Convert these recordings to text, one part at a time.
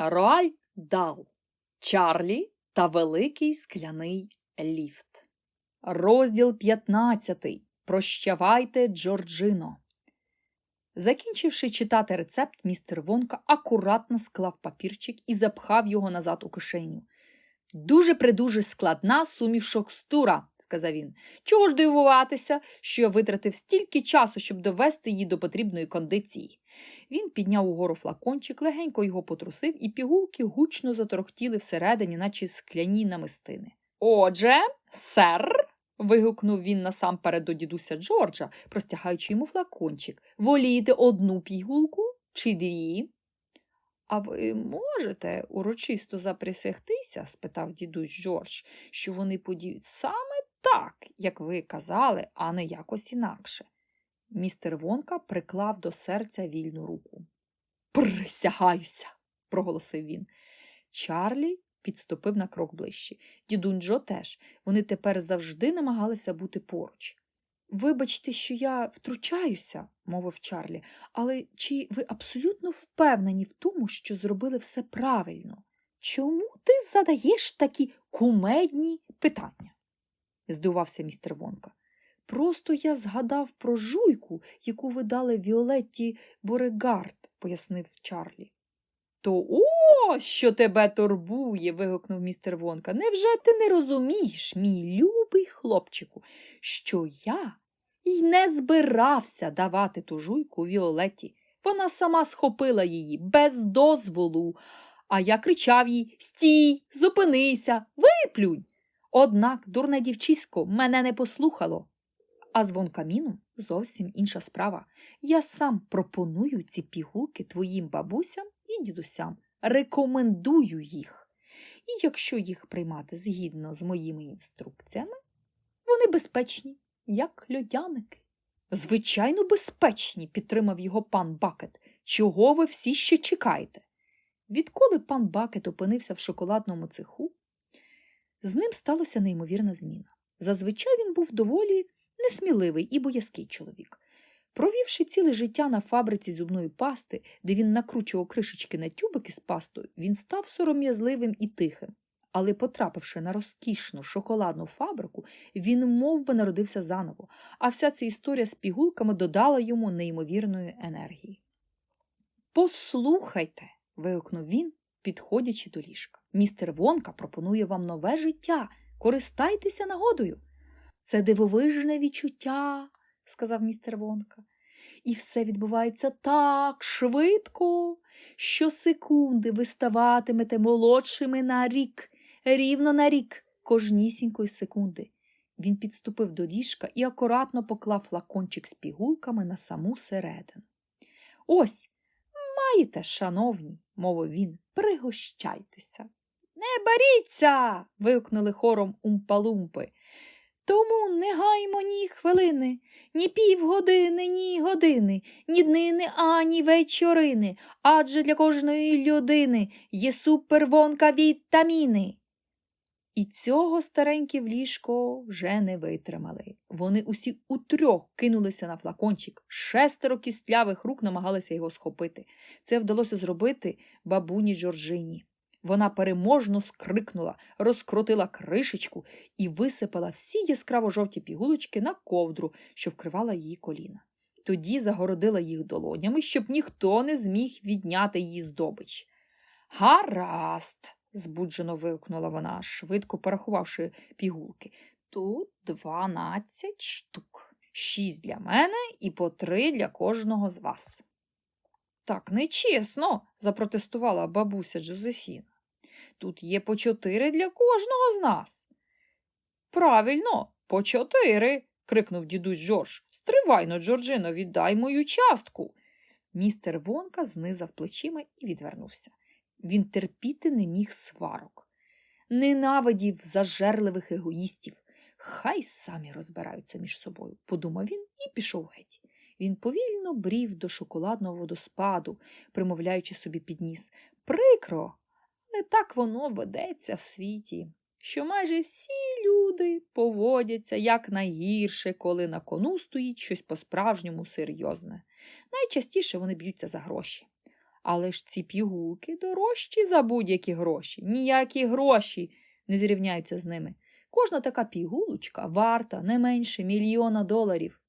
Роальд Дал, Чарлі та Великий скляний ліфт. Розділ 15. Прощавайте, Джорджино. Закінчивши читати рецепт, містер Вонка акуратно склав папірчик і запхав його назад у кишеню. Дуже придуже складна сумішокстура, сказав він. Чого ж дивуватися, що я витратив стільки часу, щоб довести її до потрібної кондиції. Він підняв угору флакончик, легенько його потрусив, і пігулки гучно заторохтіли всередині, наче скляні намистини. Отже, сер. вигукнув він насамперед до дідуся Джорджа, простягаючи йому флакончик. Волієте одну пігулку чи дві? А ви можете урочисто заприсягтися? спитав дідусь Джордж, що вони подіють саме так, як ви казали, а не якось інакше. Містер Вонка приклав до серця вільну руку. Присягаюся, проголосив він. Чарлі підступив на крок ближче. Дідунь Джо теж. Вони тепер завжди намагалися бути поруч. Вибачте, що я втручаюся, мовив Чарлі, але чи ви абсолютно впевнені в тому, що зробили все правильно? Чому ти задаєш такі кумедні питання? здивувався містер Вонка. Просто я згадав про жуйку, яку ви дали Віолетті Борегард, пояснив Чарлі. То ось що тебе турбує. вигукнув містер Вонка. Невже ти не розумієш, мій любий хлопчику, що я й не збирався давати ту жуйку Віолеті. Вона сама схопила її без дозволу, а я кричав їй Стій, зупинися, виплюнь. Однак, дурне дівчисько, мене не послухало. А з вонкаміном зовсім інша справа. Я сам пропоную ці пігулки твоїм бабусям і дідусям, рекомендую їх. І якщо їх приймати згідно з моїми інструкціями, вони безпечні, як льодяники. Звичайно, безпечні, підтримав його пан Бакет. Чого ви всі ще чекаєте? Відколи пан Бакет опинився в шоколадному цеху, з ним сталося неймовірна зміна. Зазвичай він був доволі несміливий і боязкий чоловік. Провівши ціле життя на фабриці зубної пасти, де він накручував кришечки на тюбики з пастою, він став сором'язливим і тихим. Але, потрапивши на розкішну шоколадну фабрику, він мов би, народився заново, а вся ця історія з пігулками додала йому неймовірної енергії. Послухайте, вигукнув він, підходячи до ліжка. Містер Вонка пропонує вам нове життя. Користайтеся нагодою. Це дивовижне відчуття, сказав містер Вонка. І все відбувається так швидко, що секунди ви ставатимете молодшими на рік, рівно на рік, кожнісінької секунди. Він підступив до ліжка і акуратно поклав флакончик з пігулками на саму середину. Ось, маєте, шановні, мовив він, пригощайтеся. Не беріться. вигукнули хором умпалумпи. Тому не гаймо ні хвилини, ні півгодини, ні години, ні днини, ані вечорини, адже для кожної людини є супервонка вітаміни. І цього старенькі в ліжко вже не витримали. Вони усі утрьох кинулися на флакончик, шестеро кістлявих рук намагалися його схопити. Це вдалося зробити бабуні Джорджині. Вона переможно скрикнула, розкрутила кришечку і висипала всі яскраво жовті пігулочки на ковдру, що вкривала її коліна. Тоді загородила їх долонями, щоб ніхто не зміг відняти її здобич. Гаразд, збуджено вигукнула вона, швидко порахувавши пігулки. Тут дванадцять штук. Шість для мене і по три для кожного з вас. Так нечесно, запротестувала бабуся Джозефіна. Тут є по чотири для кожного з нас. Правильно, по чотири. крикнув дідусь Джордж. Стривайно, Джорджино, віддай мою частку. Містер Вонка знизав плечима і відвернувся. Він терпіти не міг сварок. Ненавидів зажерливих егоїстів. Хай самі розбираються між собою, подумав він і пішов геть. Він повільно брів до шоколадного водоспаду, примовляючи собі підніс. Прикро, але так воно ведеться в світі, що майже всі люди поводяться якнайгірше, коли на кону стоїть щось по-справжньому серйозне. Найчастіше вони б'ються за гроші. Але ж ці пігулки дорожчі за будь-які гроші. Ніякі гроші не зрівняються з ними. Кожна така пігулочка варта не менше мільйона доларів.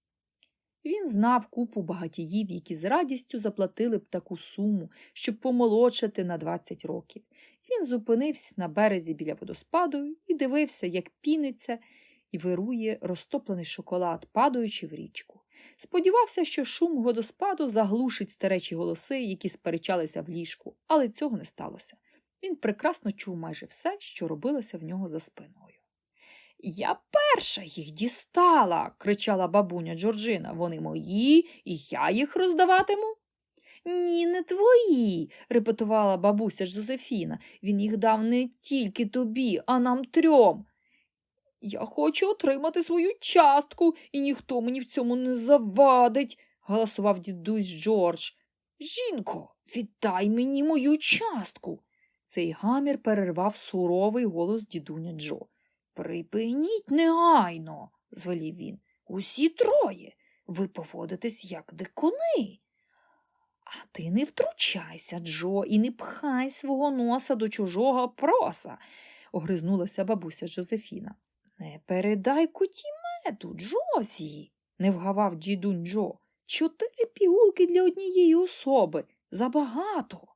Він знав купу багатіїв, які з радістю заплатили б таку суму, щоб помолодшати на 20 років. Він зупинився на березі біля водоспаду і дивився, як піниться і вирує розтоплений шоколад, падаючи в річку. Сподівався, що шум водоспаду заглушить старечі голоси, які сперечалися в ліжку, але цього не сталося. Він прекрасно чув майже все, що робилося в нього за спиною. Я перша їх дістала, кричала бабуня Джорджина. Вони мої, і я їх роздаватиму. Ні, не твої, репетувала бабуся Жозефіна. Він їх дав не тільки тобі, а нам трьом. Я хочу отримати свою частку, і ніхто мені в цьому не завадить, голосував дідусь Джордж. Жінко, віддай мені мою частку. Цей гамір перервав суровий голос дідуня Джо. Припиніть негайно, звелів він. Усі троє. Ви поводитесь як дикуни. А ти не втручайся, Джо, і не пхай свого носа до чужого проса, огризнулася бабуся Жозефіна. Не передай куті меду, Джозі, не вгавав дідунь Джо. Чотири пігулки для однієї особи. Забагато.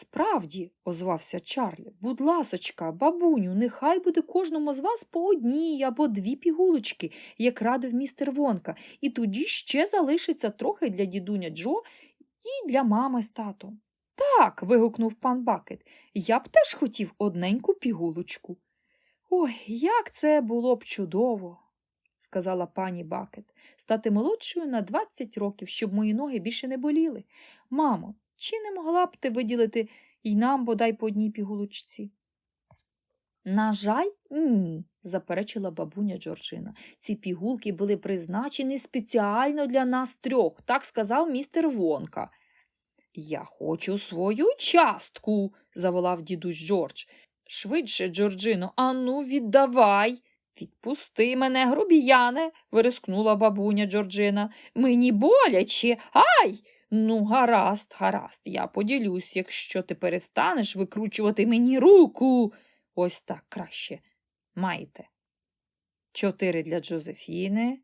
Справді, озвався Чарлі, будь ласочка, бабуню, нехай буде кожному з вас по одній або дві пігулочки, як радив містер Вонка, і тоді ще залишиться трохи для дідуня Джо і для мами з татом. Так. вигукнув пан Бакет, я б теж хотів одненьку пігулочку. Ой, як це було б чудово, сказала пані Бакет, стати молодшою на 20 років, щоб мої ноги більше не боліли. Мамо, чи не могла б ти виділити й нам бодай по одній пігулочці? На жаль, ні, заперечила бабуня Джорджина. Ці пігулки були призначені спеціально для нас трьох, так сказав містер Вонка. Я хочу свою частку, заволав дідусь Джордж. Швидше, Джорджино, ану, віддавай. Відпусти мене, грубіяне, вирискнула бабуня Джорджина. Мені боляче. Ай! Ну, гаразд, гаразд, я поділюсь, якщо ти перестанеш викручувати мені руку. Ось так краще. Майте. Чотири для Джозефіни,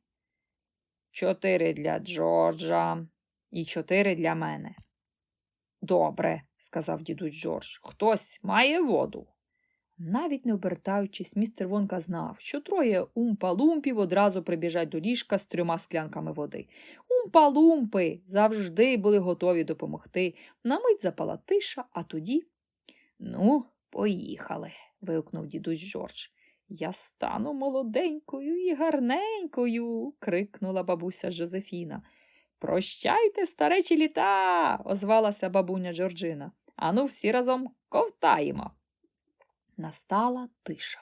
чотири для Джорджа і чотири для мене. Добре, сказав дідусь Джордж. Хтось має воду. Навіть не обертаючись, містер Вонка знав, що троє умпа-лумпів одразу прибіжать до ліжка з трьома склянками води. Умпа-лумпи завжди були готові допомогти. На мить запала тиша, а тоді. Ну, поїхали, вигукнув дідусь Джордж. Я стану молоденькою і гарненькою. крикнула бабуся Жозефіна. Прощайте, старечі літа, озвалася бабуня Джорджина. Ану, всі разом ковтаємо. Настала тиша.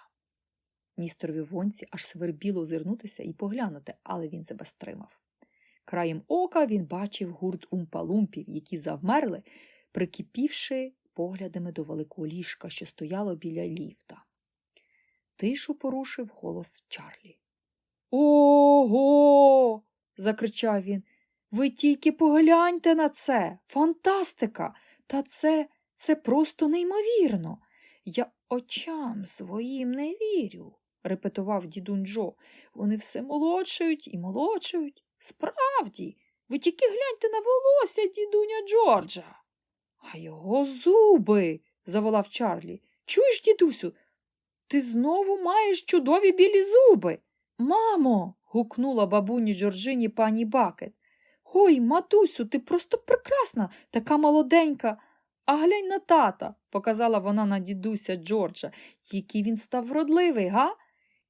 Містерові вонці аж свербіло озирнутися і поглянути, але він себе стримав. Краєм ока він бачив гурт умпалумпів, які завмерли, прикипівши поглядами до великого ліжка, що стояло біля ліфта. Тишу порушив голос Чарлі. Ого. закричав він. Ви тільки погляньте на це. Фантастика! Та це, це просто неймовірно. Я очам своїм не вірю, репетував дідун Джо. Вони все молодшають і молодшають. Справді, ви тільки гляньте на волосся дідуня Джорджа. А його зуби, заволав Чарлі. Чуєш, дідусю, ти знову маєш чудові білі зуби. Мамо. гукнула бабуні Джорджині пані Бакет. Ой, матусю, ти просто прекрасна, така молоденька. А глянь на тата, показала вона на дідуся Джорджа, який він став вродливий, га?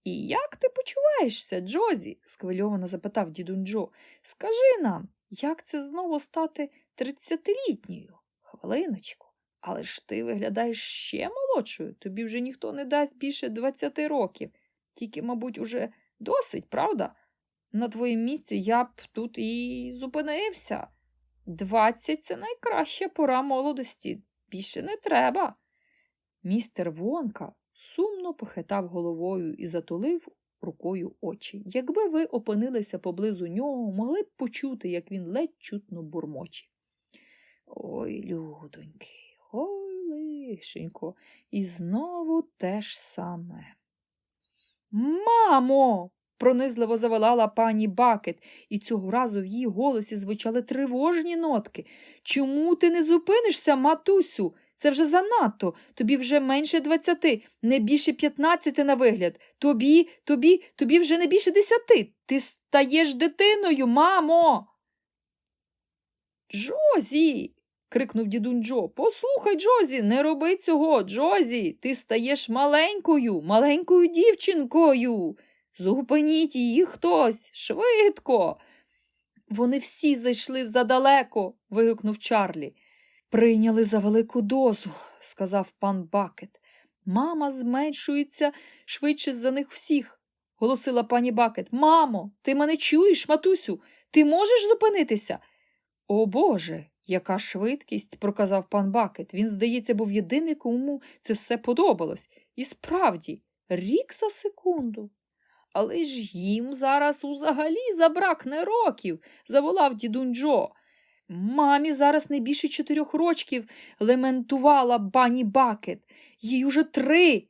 І як ти почуваєшся, Джозі? схвильовано запитав дідун Джо. Скажи нам, як це знову стати тридцятилітньою? Хвилиночку, але ж ти виглядаєш ще молодшою, тобі вже ніхто не дасть більше двадцяти років. Тільки, мабуть, уже досить, правда? На твоїм місці я б тут і зупинився. Двадцять це найкраща пора молодості. Більше не треба. Містер Вонка сумно похитав головою і затулив рукою очі. Якби ви опинилися поблизу нього, могли б почути, як він ледь чутно бурмоче. Ой, людоньки, ой, лишенько, і знову те ж саме. Мамо. Пронизливо заволала пані Бакет, і цього разу в її голосі звучали тривожні нотки. Чому ти не зупинишся, матусю? Це вже занадто. Тобі вже менше двадцяти, не більше п'ятнадцяти на вигляд. Тобі, тобі, тобі вже не більше десяти. Ти стаєш дитиною, мамо. Джозі. крикнув дідунь Джо. Послухай, Джозі, не роби цього, Джозі. Ти стаєш маленькою, маленькою дівчинкою. Зупиніть її хтось швидко. Вони всі зайшли задалеко. вигукнув Чарлі. Прийняли за велику дозу, сказав пан Бакет. Мама зменшується швидше за них всіх, голосила пані Бакет. Мамо, ти мене чуєш, матусю? Ти можеш зупинитися? О Боже, яка швидкість, проказав пан Бакет. Він, здається, був єдиний, кому це все подобалось. І справді, рік за секунду. Але ж їм зараз узагалі забракне років, заволав дідунь Джо. Мамі зараз не більше чотирьох рочків, лементувала бані Бакет. Їй уже три,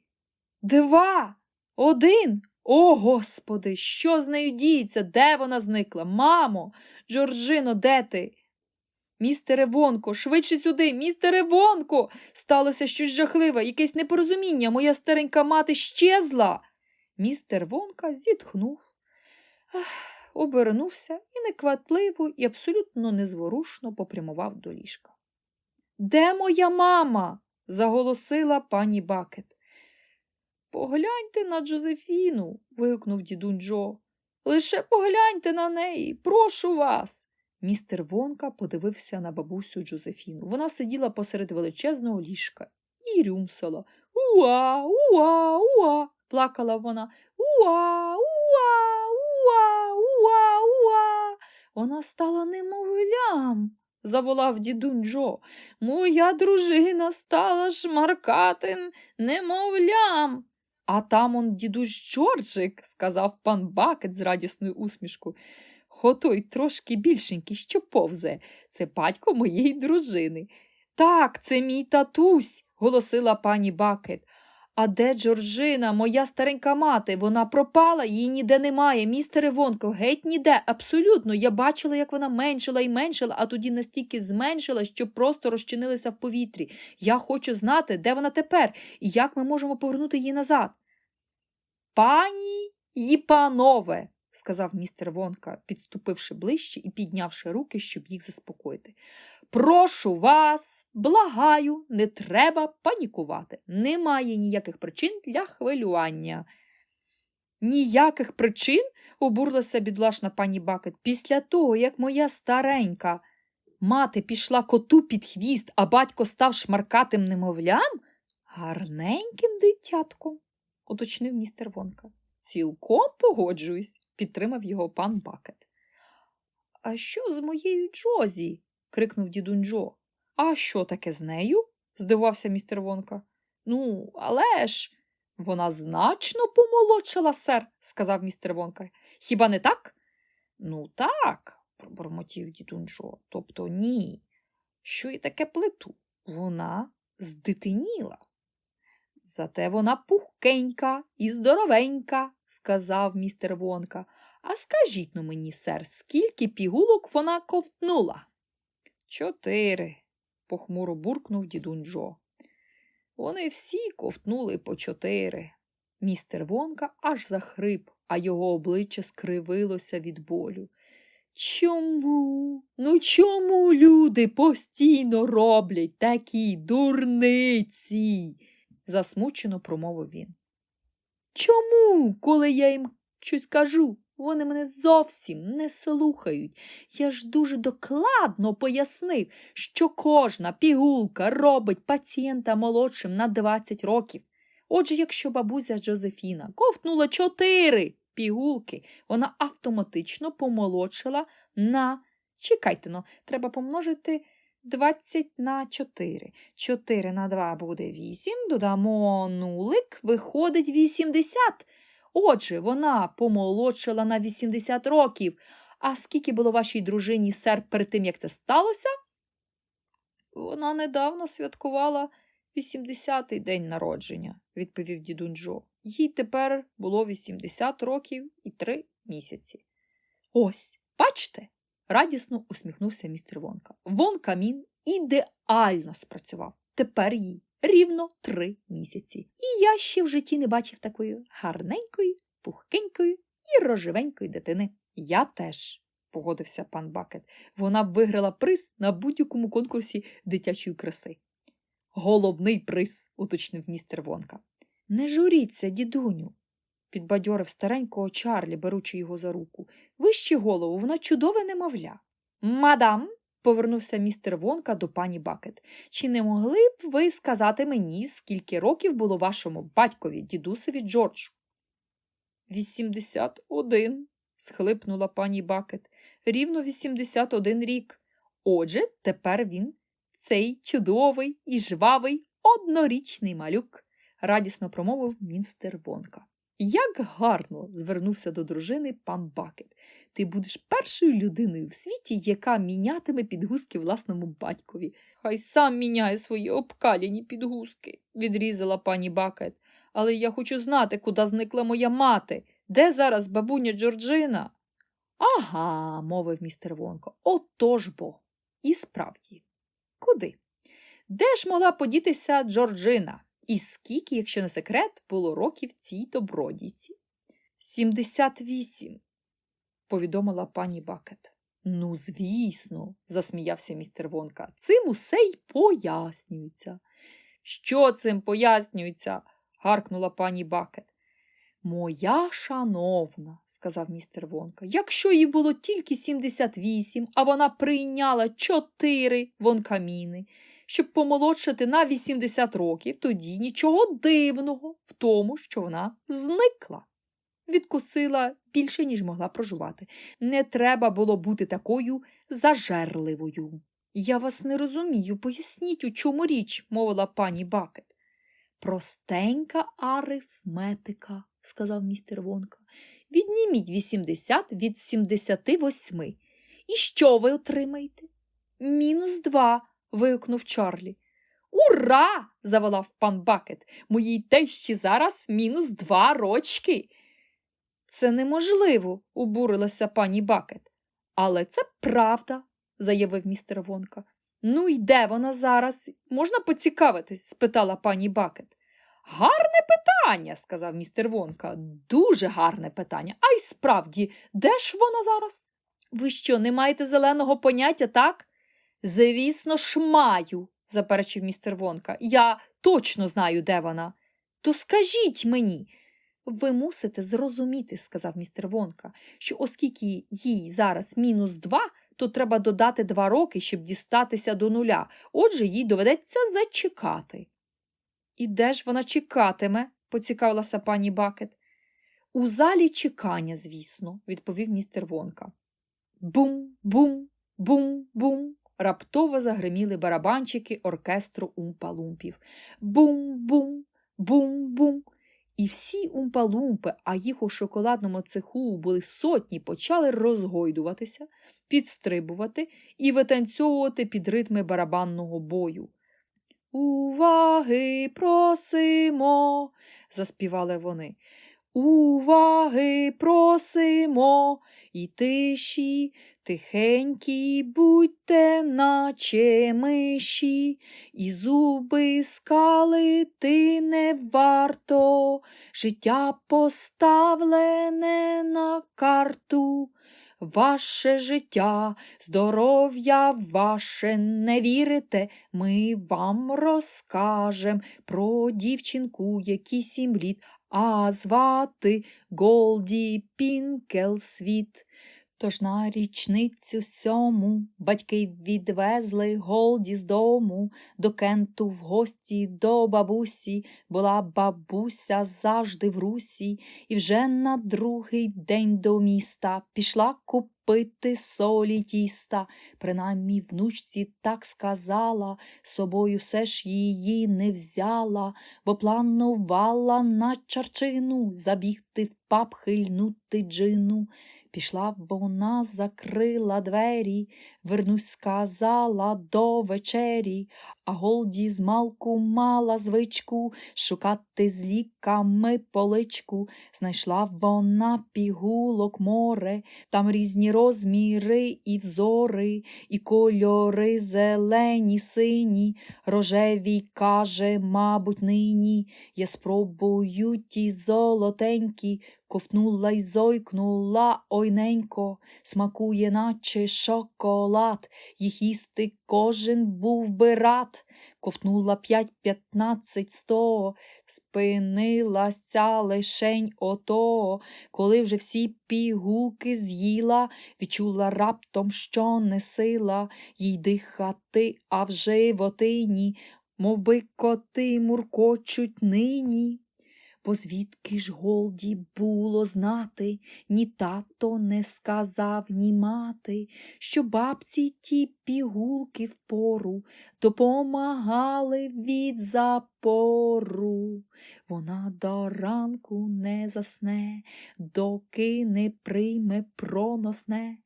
два, один. О, господи, що з нею діється? Де вона зникла? Мамо, Джорджино, де ти? Містере Вонко, швидше сюди, містере Вонко. Сталося щось жахливе, якесь непорозуміння. Моя старенька мати щезла. Містер Вонка зітхнув, обернувся і неквапливо і абсолютно незворушно попрямував до ліжка. Де моя мама? заголосила пані Бакет. Погляньте на Джозефіну. вигукнув дідунь Джо. Лише погляньте на неї, прошу вас. Містер Вонка подивився на бабусю Джозефіну. Вона сиділа посеред величезного ліжка і рюмсала. Уа, уа, уа, плакала вона. Уа, уа, уа, уа, уа. Вона стала немовлям, заволав дідунь Джо. Моя дружина стала шмаркатим немовлям. А там он дідусь Джорджик, сказав пан Бакет з радісною усмішкою. Отой трошки більшенький, що повзе. Це батько моєї дружини. Так, це мій татусь, голосила пані Бакет. А де Джорджина, моя старенька мати? Вона пропала, її ніде немає. Містере Вонко, геть ніде. Абсолютно. Я бачила, як вона меншила і меншила, а тоді настільки зменшила, що просто розчинилася в повітрі. Я хочу знати, де вона тепер і як ми можемо повернути її назад. Пані і панове, сказав містер Вонка, підступивши ближче і піднявши руки, щоб їх заспокоїти. Прошу вас, благаю, не треба панікувати. Немає ніяких причин для хвилювання. Ніяких причин? обурлася бідлашна пані Бакет. Після того, як моя старенька мати пішла коту під хвіст, а батько став шмаркатим немовлям, гарненьким дитятком, уточнив містер Вонка. Цілком погоджуюсь, підтримав його пан Бакет. А що з моєю Джозі? Крикнув дідунь. А що таке з нею? здивувався містер Вонка. Ну, але ж. Вона значно помолодшала, сер, сказав містер Вонка. Хіба не так? Ну, так, пробормотів дідунь. Тобто ні. Що і таке плету? Вона здитиніла. Зате вона пухкенька і здоровенька, сказав містер Вонка. А скажіть ну мені, сер, скільки пігулок вона ковтнула? Чотири, похмуро буркнув дідунь Джо. Вони всі ковтнули по чотири. Містер Вонка аж захрип, а його обличчя скривилося від болю. Чому? Ну чому люди постійно роблять такі дурниці? засмучено промовив він. Чому, коли я їм щось кажу, вони мене зовсім не слухають. Я ж дуже докладно пояснив, що кожна пігулка робить пацієнта молодшим на 20 років. Отже, якщо бабуся Джозефіна ковтнула чотири пігулки, вона автоматично помолодшила на. Чекайте но, треба помножити 20 на 4. 4 на 2 буде 8, додамо нулик, виходить 80. Отже, вона помолодшала на 80 років. А скільки було вашій дружині, сер, перед тим, як це сталося? Вона недавно святкувала 80-й день народження, відповів дідунь Джо. Їй тепер було 80 років і 3 місяці. Ось, бачите, радісно усміхнувся містер Вонка. Вон камін ідеально спрацював. Тепер їй рівно три місяці. І я ще в житті не бачив такої гарненької, пухкенької і рожевенької дитини. Я теж, погодився пан Бакет. Вона б виграла приз на будь-якому конкурсі дитячої краси. Головний приз, уточнив містер Вонка. Не журіться, дідуню, підбадьорив старенького Чарлі, беручи його за руку. Вище голову, вона чудове немовля. Мадам, повернувся містер Вонка до пані Бакет. Чи не могли б ви сказати мені, скільки років було вашому батькові, дідусеві Джорджу? Вісімдесят один, схлипнула пані Бакет. Рівно вісімдесят один рік. Отже, тепер він цей чудовий і жвавий однорічний малюк, радісно промовив містер Вонка. Як гарно звернувся до дружини пан Бакет. Ти будеш першою людиною в світі, яка мінятиме підгузки власному батькові. Хай сам міняє свої обкалені підгузки, відрізала пані Бакет. Але я хочу знати, куди зникла моя мати. Де зараз бабуня Джорджина? Ага, мовив містер Вонко. Отож бо. І справді. Куди? Де ж могла подітися Джорджина? І скільки, якщо не секрет, було років цій добродійці? Сімдесят вісім, повідомила пані Бакет. Ну, звісно, засміявся містер Вонка. Цим усе й пояснюється. Що цим пояснюється? гаркнула пані Бакет. Моя шановна, сказав містер Вонка, якщо їй було тільки 78, а вона прийняла чотири вонкаміни, щоб помолодшати на 80 років, тоді нічого дивного в тому, що вона зникла. Відкусила більше, ніж могла прожувати. Не треба було бути такою зажерливою. Я вас не розумію, поясніть, у чому річ, мовила пані Бакет. Простенька арифметика, сказав містер Вонка. Відніміть 80 від 78. І що ви отримаєте? Мінус два, вигукнув Чарлі. Ура! заволав пан Бакет. Моїй тещі зараз мінус два рочки. Це неможливо, обурилася пані Бакет. Але це правда, заявив містер Вонка. Ну, і де вона зараз? Можна поцікавитись? спитала пані Бакет. Гарне питання, сказав містер Вонка. Дуже гарне питання. А й справді, де ж вона зараз? Ви що, не маєте зеленого поняття, так? Звісно ж, маю, заперечив містер Вонка. Я точно знаю, де вона. То скажіть мені. Ви мусите зрозуміти, сказав містер Вонка, що оскільки їй зараз мінус два, то треба додати два роки, щоб дістатися до нуля. Отже, їй доведеться зачекати. І де ж вона чекатиме? поцікавилася пані Бакет. У залі чекання, звісно, відповів містер Вонка. Бум, бум, бум, бум. Раптово загриміли барабанчики оркестру умпалумпів. Бум-бум, бум-бум. І всі умпалумпи, а їх у шоколадному цеху були сотні, почали розгойдуватися, підстрибувати і витанцьовувати під ритми барабанного бою. Уваги просимо, заспівали вони. Уваги просимо і тиші, тихенькі будьте, наче миші, і зуби скалити не варто, життя поставлене на карту. Ваше життя, здоров'я ваше не вірите, ми вам розкажем про дівчинку, якій сім літ, а звати Голді Пінкелсвіт. Тож на річницю сьому батьки відвезли Голді з дому до Кенту в гості до бабусі. Була бабуся завжди в русі, і вже на другий день до міста пішла купити солі тіста. Принаймні внучці так сказала, собою все ж її не взяла, бо планувала на чарчину забігти в паб хильнути джину. Пішла вона, закрила двері, вернусь, сказала до вечері, а Голді змалку мала звичку шукати з ліками поличку. Знайшла вона пігулок море, там різні розміри і взори, і кольори зелені, сині, рожеві, каже, мабуть, нині. Я спробую ті золотенькі, ковтнула й зойкнула ойненько, смакує, наче шоколад, їх їсти кожен був би рад. Ковтнула п'ять, п'ятнадцять, сто, спинилася лишень ото, коли вже всі пігулки з'їла, відчула раптом, що не сила їй дихати, а в животині, мов би коти муркочуть нині. Бо звідки ж Голді було знати, ні тато не сказав, ні мати, що бабці ті пігулки впору допомагали від запору. Вона до ранку не засне, доки не прийме проносне.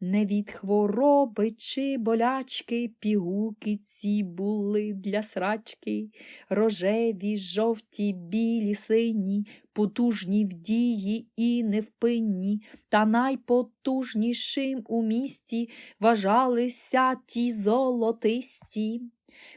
Не від хвороби чи болячки пігулки ці були для срачки, рожеві, жовті, білі, сині, потужні в дії і невпинні, та найпотужнішим у місті вважалися ті золотисті.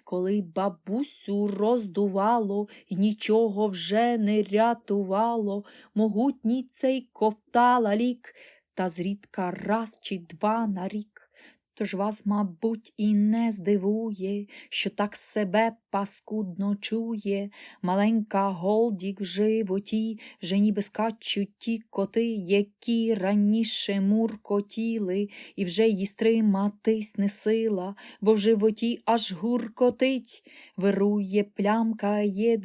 Коли бабусю роздувало й нічого вже не рятувало, могутній цей ковтала лік, та зрідка раз чи два на рік. Тож вас, мабуть, і не здивує, що так себе паскудно чує, маленька голдік в животі, вже ніби скачуть ті коти, які раніше муркотіли, і вже їй стриматись не сила, бо в животі аж гуркотить, вирує плямка, є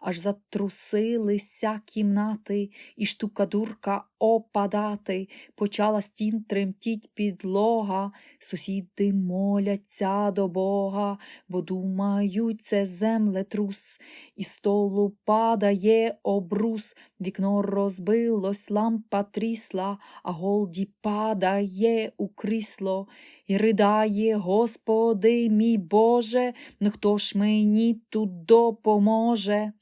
аж затрусилися кімнати, і штукадурка опадати, почала стін тремтіть підлога, сусіди моляться до Бога, бо думають, це землетрус, і столу падає обрус, вікно розбилось, лампа трісла, а голді падає у крісло. І ридає, Господи мій Боже, ну хто ж мені тут допоможе?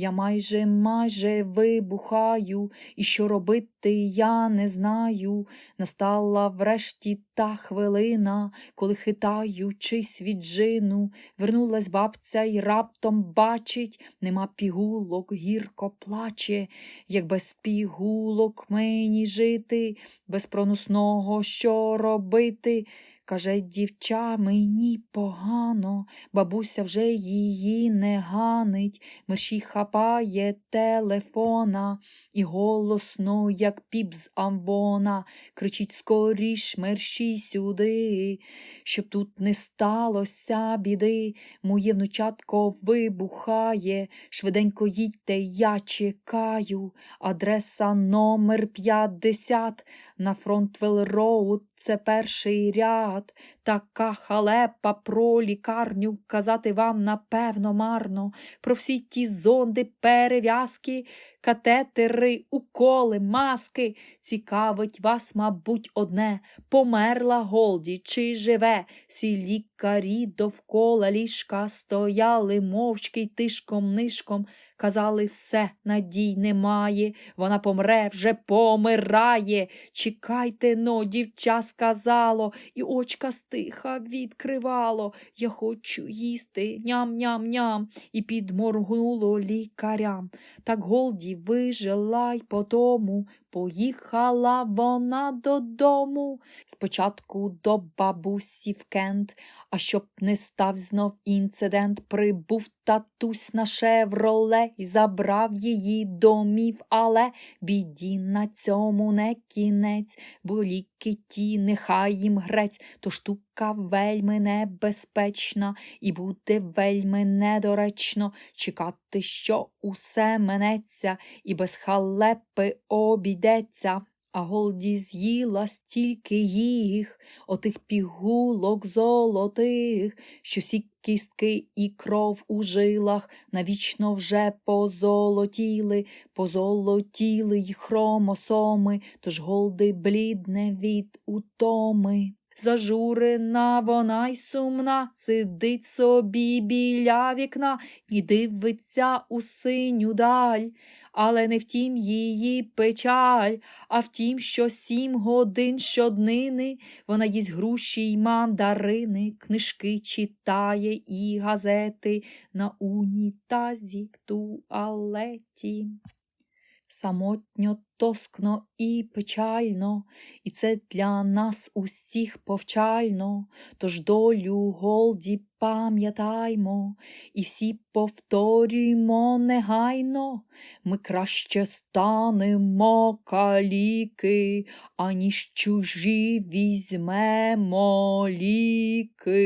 Я майже, майже вибухаю, і що робити я не знаю. Настала врешті та хвилина, коли хитаючись від джину, вернулась бабця й раптом бачить, нема пігулок, гірко плаче, як без пігулок мені жити, без проносного що робити. Каже, дівча, мені погано, бабуся вже її не ганить, мерщій хапає телефона і голосно, як піп з амбона, кричить скоріш мерщій сюди, щоб тут не сталося біди. Моє внучатко вибухає, швиденько їдьте, я чекаю. Адреса номер 50 на Фронтвелл Роуд, це перший ряд. Така халепа про лікарню казати вам напевно марно, про всі ті зонди, перев'язки, катетери, уколи, маски. Цікавить вас, мабуть, одне померла Голді чи живе. Всі лікарі довкола ліжка стояли мовчки тишком нишком. Казали, все, надій немає, вона помре, вже помирає. Чекайте но, дівча сказало, і очка стиха відкривало. Я хочу їсти, ням-ням-ням, і підморгнуло лікарям. Так Голді вижила й потому, поїхала вона додому. Спочатку до бабусі в Кент, а щоб не став знов інцидент, прибув татусь на шевроле і забрав її домів, але біді на цьому не кінець, бо ліки ті нехай їм грець, то штука вельми небезпечна, і буде вельми недоречно чекати, що усе минеться, і без халепи обійдеться. А Голді з'їла стільки їх, отих пігулок золотих, що всі кістки і кров у жилах навічно вже позолотіли, позолотіли й хромосоми, тож Голди блідне від утоми. Зажурена вона й сумна, сидить собі біля вікна і дивиться у синю даль. Але не втім її печаль, а втім, що сім годин щоднини вона їсть груші й мандарини, книжки читає і газети на унітазі в туалеті. Самотньо, тоскно і печально, і це для нас усіх повчально, тож долю Голді пам'ятаймо, і всі повторюймо негайно, ми краще станемо каліки, аніж чужі візьмемо ліки.